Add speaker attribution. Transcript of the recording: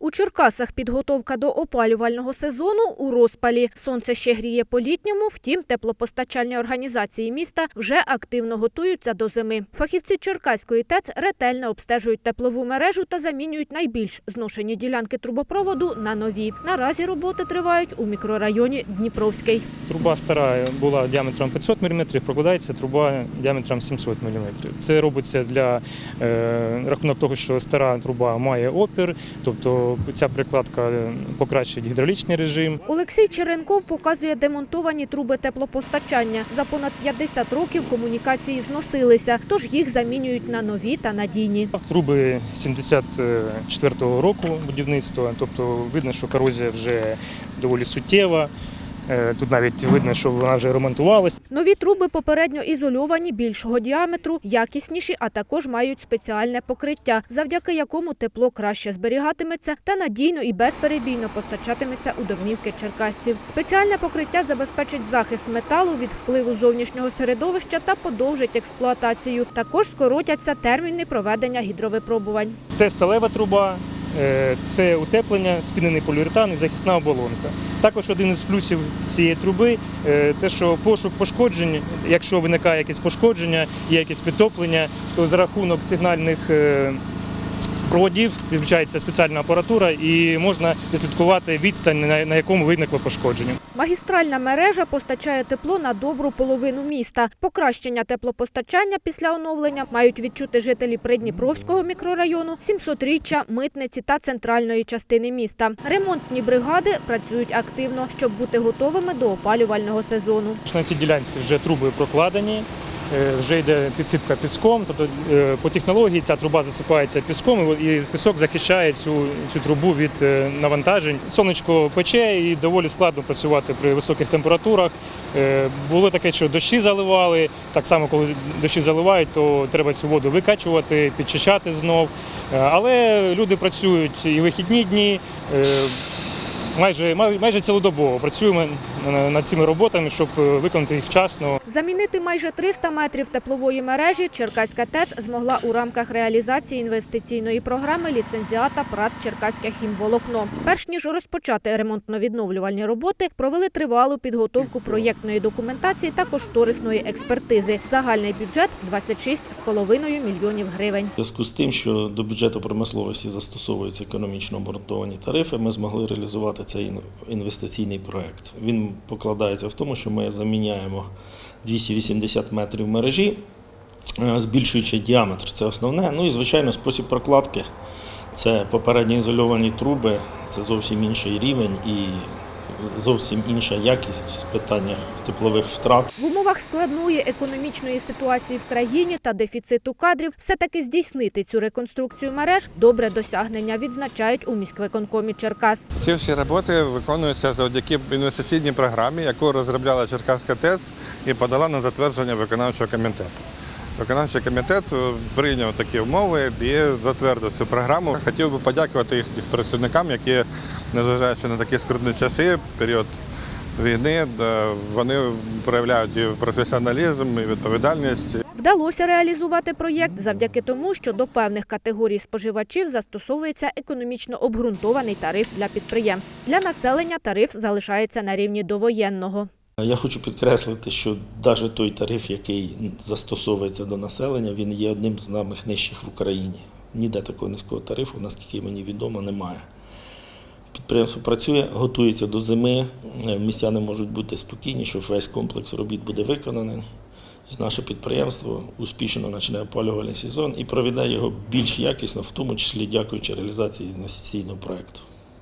Speaker 1: У Черкасах підготовка до опалювального сезону у розпалі. Сонце ще гріє по-літньому, втім теплопостачальні організації міста вже активно готуються до зими. Фахівці Черкаської ТЕЦ ретельно обстежують теплову мережу та замінюють найбільш зношені ділянки трубопроводу на нові. Наразі роботи тривають у мікрорайоні Дніпровський.
Speaker 2: Труба стара була діаметром 500 мм, прокладається труба діаметром 700 мм. Це робиться для е, рахунок того, що стара труба має опір, тобто ця прикладка е, покращить гідравлічний режим.
Speaker 1: Олексій Черенков показує демонтовані труби теплопостачання. За понад 50 років комунікації зносилися, тож їх замінюють на нові та надійні.
Speaker 2: Труби 74-го року будівництва, тобто видно, що корозія вже доволі суттєва. Е, Тут навіть видно, що вона вже ремонтувалась.
Speaker 1: Нові труби попередньо ізольовані більшого діаметру, якісніші, а також мають спеціальне покриття, завдяки якому тепло краще зберігатиметься та надійно і безперебійно постачатиметься у домівки черкасців. Спеціальне покриття забезпечить захист металу від впливу зовнішнього середовища та подовжить експлуатацію. Також скоротяться терміни проведення гідровипробувань.
Speaker 2: Це сталева труба, це утеплення, спінений поліуретан і захисна оболонка. Також один із плюсів цієї труби е, те, що пошук пошкоджень, якщо виникає якесь пошкодження, є якесь підтоплення, то за рахунок сигнальних е, проводів відключається спеціальна апаратура і можна відслідкувати відстань, на якому виникло пошкодження.
Speaker 1: Магістральна мережа постачає тепло на добру половину міста. Покращення теплопостачання після оновлення мають відчути жителі Придніпровського мікрорайону, 700-річчя, митниці та центральної частини міста. Ремонтні бригади працюють активно, щоб бути готовими до опалювального сезону.
Speaker 2: На цій ділянці вже труби прокладені. Е, Вже йде підсипка піском, тобто е, по технології ця труба засипається піском, і пісок захищає цю, цю трубу від е, навантажень. Сонечко пече і доволі складно працювати при високих температурах. Було таке, що дощі заливали. Так само, коли дощі заливають, то треба цю воду викачувати, підчищати знов. Але люди працюють і вихідні дні. Майже майже цілодобово працюємо над цими роботами, щоб е, виконати їх вчасно.
Speaker 1: Замінити майже 300 метрів теплової мережі Черкаська ТЕЦ змогла у рамках реалізації інвестиційної програми ліцензіата ПРАТ Черкаське хімволокно. Перш ніж розпочати ремонтно-відновлювальні роботи, провели тривалу підготовку проєктної документації та кошторисної експертизи. Загальний бюджет 26,5 мільйонів гривень.
Speaker 3: У зв'язку з тим, що до бюджету промисловості застосовуються економічно обґрунтовані тарифи, ми змогли реалізувати цей інвестиційний проект. Він покладається в тому, що ми заміняємо 280 метрів мережі, е, збільшуючи діаметр. Це основне. Ну і звичайно, спосіб прокладки. Це попередньо ізольовані труби, це зовсім інший рівень і зовсім інша якість в питаннях теплових втрат.
Speaker 1: В умовах складної економічної ситуації в країні та дефіциту кадрів все-таки здійснити цю реконструкцію мереж – добре досягнення, відзначають у міськвиконкомі Черкас.
Speaker 4: Ці всі роботи виконуються завдяки інвестиційній програмі, яку розробляла Черкаська ТЕЦ і подала на затвердження виконавчого комітету. Виконавчий комітет е, прийняв такі умови і затвердив цю програму. Хотів би подякувати їх працівникам, які, незважаючи на такі скрутні часи, період війни, де вони проявляють і професіоналізм, і відповідальність.
Speaker 1: Вдалося реалізувати проєкт завдяки тому, що до певних категорій споживачів застосовується економічно обґрунтований тариф для підприємств. Для населення тариф залишається на рівні довоєнного.
Speaker 3: Я хочу підкреслити, що навіть той тариф, який застосовується до населення, він є одним з самих нижчих в Україні. Ніде такого низького тарифу, наскільки мені відомо, немає. Підприємство працює, готується до зими. Е, Містяни можуть бути спокійні, що весь комплекс робіт буде виконаний. І наше підприємство успішно почне опалювальний сезон і проведе його більш якісно, в тому числі дякуючи реалізації інвестиційного проєкту.